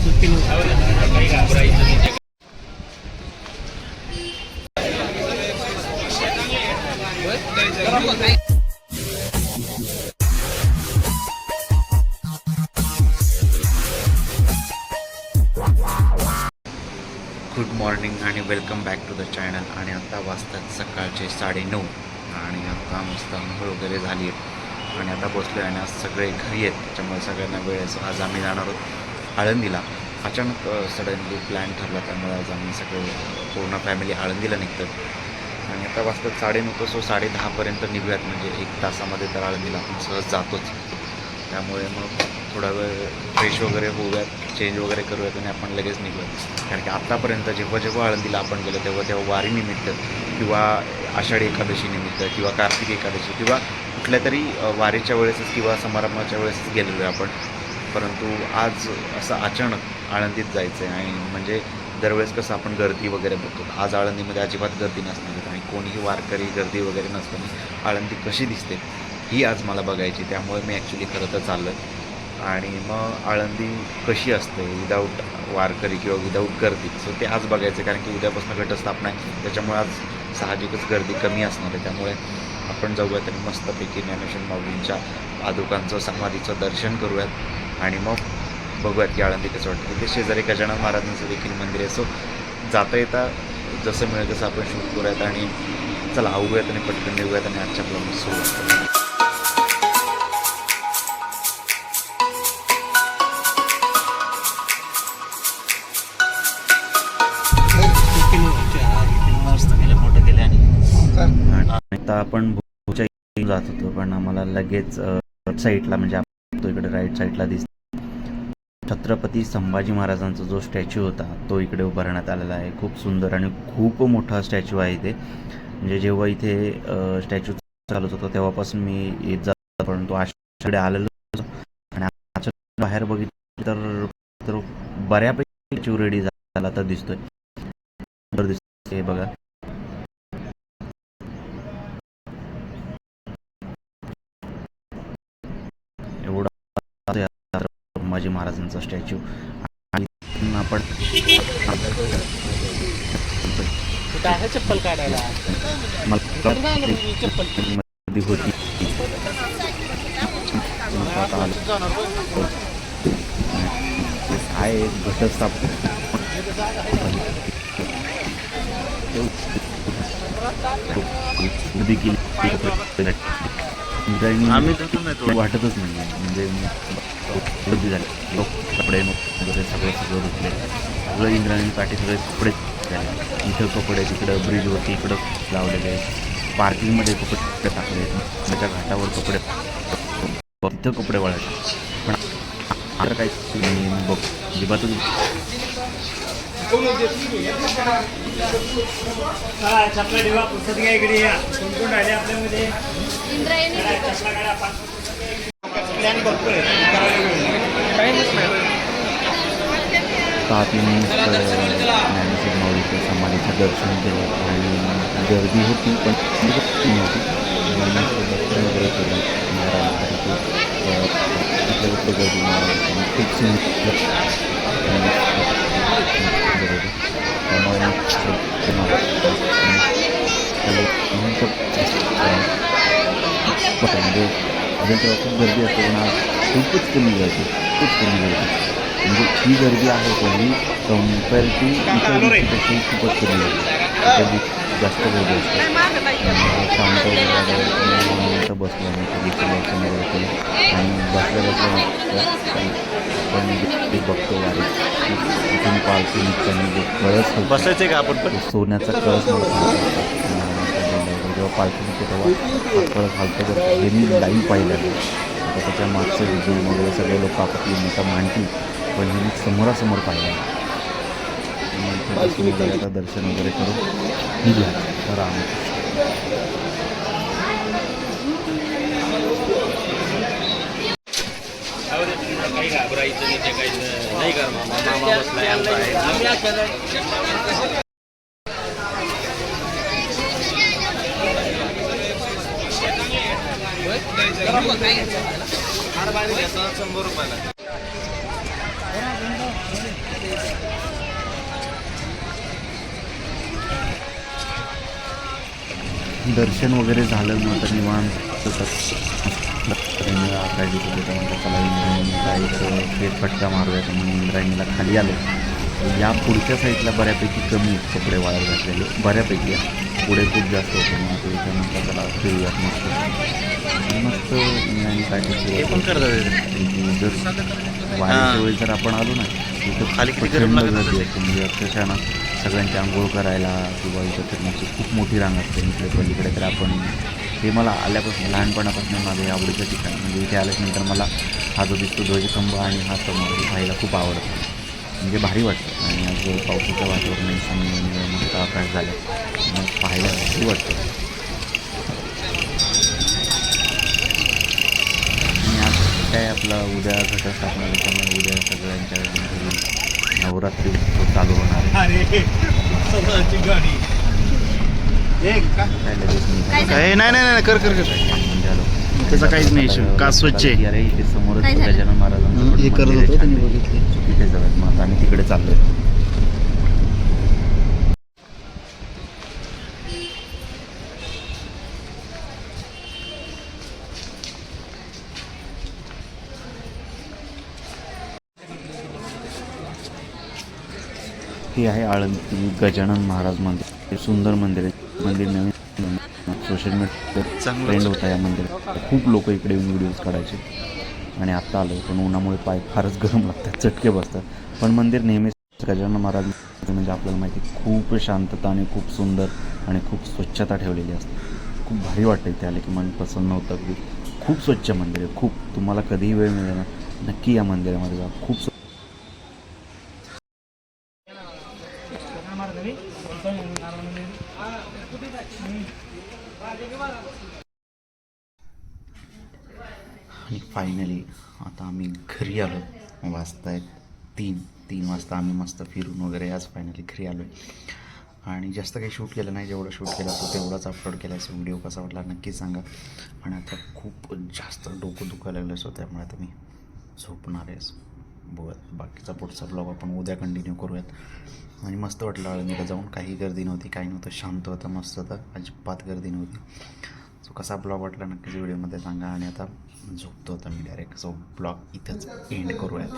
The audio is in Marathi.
गुड मॉर्निंग आणि welcome back to the channel आणि आता वाजतात सकाळचे साडेनऊ आणि आता मस्त आंघोळ वगैरे झाली आहे. आणि आता बसलो आहे आणि आज सगळे घरी आहेत. त्याच्यामुळे सगळ्यांना वेळ आहे. आज आम्ही जाणार आहोत. आळंदीला. अचानक सडनली प्लॅन ठरला त्यामुळे आज आम्ही सगळे पूर्ण फॅमिली आळंदीला निघतो आणि आता वाजतात साडेनऊ सो साडे दहापर्यंत निघूयात. म्हणजे एक तासामध्ये तर आळंदीला आपण सहज जातोच. त्यामुळे मग थोडा वेळ फ्रेश वगैरे होऊयात चेंज वगैरे करूयात आणि आपण लगेच निघूयात. कारण की आत्तापर्यंत जेव्हा जेव्हा आळंदीला आपण गेलो तेव्हा तेव्हा वारीनिमित्त किंवा आषाढी एकादशी निमित्त किंवा कार्तिक एकादशी किंवा कुठल्या तरी वारीच्या वेळेसच किंवा समारंभाच्या वेळेसच गेलेलो आहे आपण. परंतु आज असं अचानक आळंदीत जायचं आहे आणि म्हणजे दरवेळेस कसं आपण गर्दी वगैरे बघतो आज आळंदीमध्ये अजिबात गर्दी नसणार आणि कोणीही वारकरी गर्दी वगैरे नसताना आळंदी कशी दिसते ही आज मला बघायची त्यामुळे मी ॲक्च्युली खरं तर चाललं आहे आणि मग आळंदी कशी असते विदाऊट वारकरी किंवा विदाऊट गर्दी सो ते आज बघायचं कारण की उद्यापासून घटस्थापना आहे त्याच्यामुळे आज साहजिकच गर्दी कमी असणार आहे. त्यामुळे आपण जाऊयात आणि मस्तपैकी ज्ञानेश्वर माऊलींच्या पादुकांचं समाधीचं दर्शन करूयात. आणि मग बघूयात की आळंदी कसं वाटतं. तिथे शेजारी गजानन महाराजांचं देखील मंदिर आहे. सो जाता येता जसं मिळेल तसं आपण शूट करूयात आणि चला आवूयात आणि पटकन देऊयात आणि आजच्या ब्लॉग सुरू आणि आता आपण भोच्या जात होतो पण आम्हाला लगेच साईडला म्हणजे आपण इकडे राईट साईडला दिसतो. छत्रपती संभाजी महाराजांचा जो स्टॅच्यू होता तो इकडे उभारण्यात आलेला आहे. खूप सुंदर आणि खूप मोठा स्टॅच्यू आहे इथे. म्हणजे जेव्हा इथे स्टॅच्यू चालत होता तेव्हापासून मी येत जात परंतु आशाकडे आलेलो आणि अचानक बाहेर बघितलं तर तर बऱ्यापैकी स्टॅच्यू रेडी झाला तर दिसतोय. सुंदर बघा. संभाजी महाराजांचा स्टॅच्यू. आणि आपण चप्पल काढायला? मला होती. घटस्थापन. केली आम्ही तो वाटतच नाही. म्हणजे वृद्धी झाली लोक कपडे वगैरे सगळं सगळं धुतले सगळं इंद्रायणीसाठी सगळे कपडे झाले इथं कपडे तिकडं ब्रिजवरती इकडं लावलेले पार्किंगमध्ये कपडे टाकले त्याच्या घाटावर कपडे तिथं कपडे वळायचे? पण आता काय नाही बघ अजिबातच इंद्रायणी प्लॅन बघतोय तापीने ज्ञानेश्वर माऊलीचं समाधीचं दर्शन केलं आणि गर्दी होती पण गर्दी नव्हती ज्ञानेश्वर दर्शन वगैरे केलं महाराजांसाठी तिथल्या तिथल्या गर्दी महाराजांनी खूप सुंदर अजून तेव्हा खूप गर्दी असते पण आज खूपच कमी गर्दी खूपच कमी गर्दी. म्हणजे ही गर्दी आहे पण ही कंपेअर टू इतर दिवशीपेक्षा खूपच कमी गर्दी. इतर दिवशी जास्त गर्दी असते. शांत वगैरे बसलो आम्ही आणि बसल्या बसल्या पण ते बघतो वारी इथून पालखी निघताना जो कळस बसायचे का आपण सोन्याचा कळस. महाराजांच्या जेव्हा पालखी निघते तेव्हा हा कळस हालतो हे मी लाईव्ह पाहिलं आता त्याच्या मागचं विजून वगैरे सगळे लोक आपापली मतं मांडतील पण हे मी समोरासमोर पाहिलं वगैरे आता दर्शन वगैरे करून निघूया तर आम्ही काही घाबरायचं नाही ते काही नाही कर मामा मामा बसलाय आमचा आहे शंभर रुपयाला दर्शन वगैरे झालं नव्हतं निवांत. आकाशी त्याच्यानंतर चला इंद्रायणीचा फेरफटका मारूया म्हणून इंद्रायणीला खाली आलो. या पुढच्या साईडला बऱ्यापैकी कमी आहेत कपडे वाळत घातलेले. बऱ्यापैकी. पुढे खूप जास्त होते. मग आता त्याच्यानंतर त्याला फिरूयात मस्त. आणि मस्त इंद्रायणी काय पण करतात जर वाऱ्याच्या वेळी जर आपण आलो ना तिथं खाली प्रचंड गर्दी असते. म्हणजे अक्षरशः ना सगळ्यांची आंघोळ करायला किंवा इथं फिरण्याची खूप मोठी रांग असते. इकडे पलीकडे तर आपण हे मला आल्यापासून लहानपणापासून माझं आवडीचं ठिकाण. म्हणजे इथे आल्यानंतर मला हा जो दिसतो ध्वजस्तंभ आणि हा समोर पाहायला खूप आवडतं. म्हणजे भारी वाटतं. आणि आज पावसाचं वातावरण आहे समोर मस्त आकाश झालं मग पाहायला भारी वाटतं. आणि आज काय आपला उद्या घटस्थापना त्यामुळे उद्या सगळ्यांच्या घरी नवरात्री उत्सव चालू होणार नाही. नाही नाही कर कर म्हणजे त्याचा काहीच नाही issue. का स्वच्छ आहे. अरे इथे समोरच? गजानन महाराजांचं हे करत होतो त्यांनी. बघितले. तिथे जाऊयात मग आता. आम्ही तिकडे चाललोय. हे आहे आळंदी गजानन महाराज मंदिर. हे सुंदर मंदिर आहे. मंदिर नवीन सोशल मीडिया. ट्रेंड होता या मंदिरात. खूप लोक इकडे येऊन व्हिडिओज काढायचे. आणि आत्ता आलो पण उन्हामुळे पाय फारच गरम लागतात चटके बसतात. पण मंदिर नेहमीच गजानन महाराज म्हणजे आपल्याला माहिती आहे, खूप शांतता आणि खूप सुंदर आणि खूप स्वच्छता ठेवलेली असते. खूप भारी वाटतं इथे आले की मन प्रसन्न होतं. अगदी खूप स्वच्छ मंदिर आहे खूप. तुम्हाला कधीही वेळ मिळेल ना नक्की या मंदिरामध्ये जा. खूप आणि फायनली आता आम्ही घरी आलो. वाजता आहेत तीन तीन वाजता आम्ही मस्त फिरून वगैरे आज फायनली घरी आलो आणि जास्त काही शूट केलं नाही जेवढं शूट केलं तो तेवढाच अपलोड केला आहे व्हिडिओ कसा वाटला नक्की सांगा. आणि आता खूप जास्त डोकं दुखायला लागलं असं त्यामुळे आता मी झोपणार आहे. असं बघत बाकीचा पुढचा ब्लॉग आपण उद्या कंटिन्यू करूयात. आणि मस्त वाटलं आळंदीला जाऊन. काही गर्दी नव्हती काही नव्हतं. शांत होतं मस्त होतं. अजिबात गर्दी नव्हती. सो कसा ब्लॉग वाटला नक्कीच व्हिडिओमध्ये सांगा. आणि आता झोपतो आता मी डायरेक्ट सो ब्लॉग इथंच एंड करूयात.